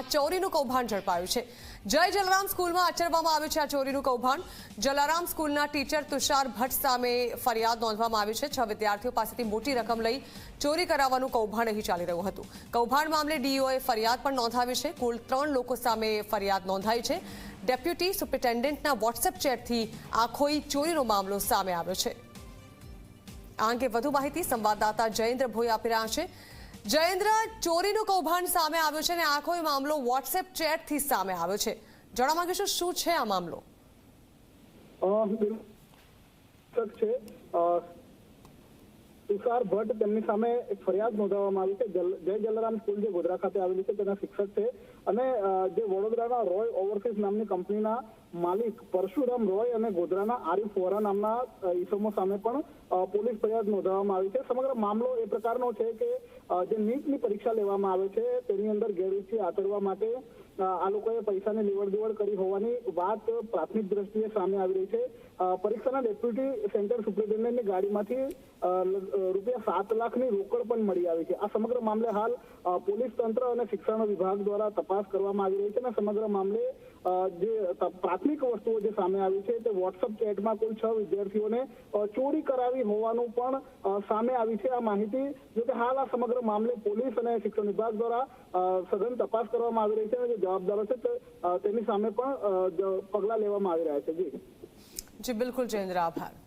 આ ચોરીનું કૌભાંડ ઝડપાયું છે. જય જલારામ સ્કૂલમાં આચરવામાં આવ્યું છે આ ચોરીનું કૌભાંડ. જલારામ સ્કૂલના ટીચર તુષાર ભટ્ટ સામે ફરિયાદ નોંધવામાં આવી છે. છ વિદ્યાર્થીઓ પાસેથી મોટી રકમ લઈ ચોરી કરાવવાનું કૌભાંડ અહીં ચાલી રહ્યું હતું. કૌભાંડ મામલે ડીઓએ ફરિયાદ પણ નોંધાવી છે. કુલ ત્રણ લોકો સામે ફરિયાદ નોંધાઈ છે. ડેપ્યુટી સુપ્રિન્ટેન્ડન્ટના વોટ્સએપ ચેટથી આખોઈ ચોરીનો મામલો સામે આવ્યો છે. આ અંગે વધુ માહિતી સંવાદદાતા જયેન્દ્ર ભોઈ આપી રહ્યા છે. જયેન્દ્ર, ચોરીનું કૌભાંડ સામે આવ્યું છે અને આખો એ મામલો વોટ્સએપ ચેટથી સામે આવ્યો છે. જણાવવા માંગીશું શું છે આ મામલો? છે તુષાર ભટ્ટ તેમની સામે એક ફરિયાદ નોંધાવવામાં આવી છે. જય જલારામ સ્કૂલ જે ગોધરા ખાતે આવેલી છે, તેના શિક્ષક છે. અને જે વડોદરાના રોય ઓવરસીઝ નામની કંપનીના માલિક પરશુરામ રોય અને ગોધરાના આરિફ વોરા નામના ઈસમો સામે પણ પોલીસ ફરિયાદ નોંધાવવામાં આવી છે. સમગ્ર મામલો એ પ્રકારનો છે કે જે નીટની પરીક્ષા લેવામાં આવે છે, તેની અંદર ગેરરીતિ આચરવા માટે આ લોકોએ પૈસાની લેવડ દેવડ કરી હોવાની વાત પ્રાથમિક દ્રષ્ટિએ સામે આવી રહી છે. પરીક્ષાના ડેપ્યુટી સેન્ટર સુપ્રિન્ટેન્ડન્ટની ગાડીમાંથી રૂપિયા સાત લાખની રોકડ પણ મળી આવી છે. આ સમગ્ર મામલે હાલ પોલીસ તંત્ર અને શિક્ષણ વિભાગ દ્વારા તપાસ કરવામાં આવી રહી છે અને સમગ્ર મામલે જે પ્રાથમિક વસ્તુઓ જે સામે આવી છે તે વોટ્સઅપ ચેટમાં કુલ છ વિદ્યાર્થીઓને ચોરી કરાવી હોવાનું પણ સામે આવી છે આ માહિતી. જો કે હાલ આ સમગ્ર મામલે પોલીસ અને શિક્ષણ વિભાગ દ્વારા સઘન તપાસ કરવામાં આવી રહી છે અને જે જવાબદારો છે તેની સામે પણ પગલાં લેવામાં આવી રહ્યા છે. જી. જી, બિલકુલ જયેન્દ્ર, આભાર.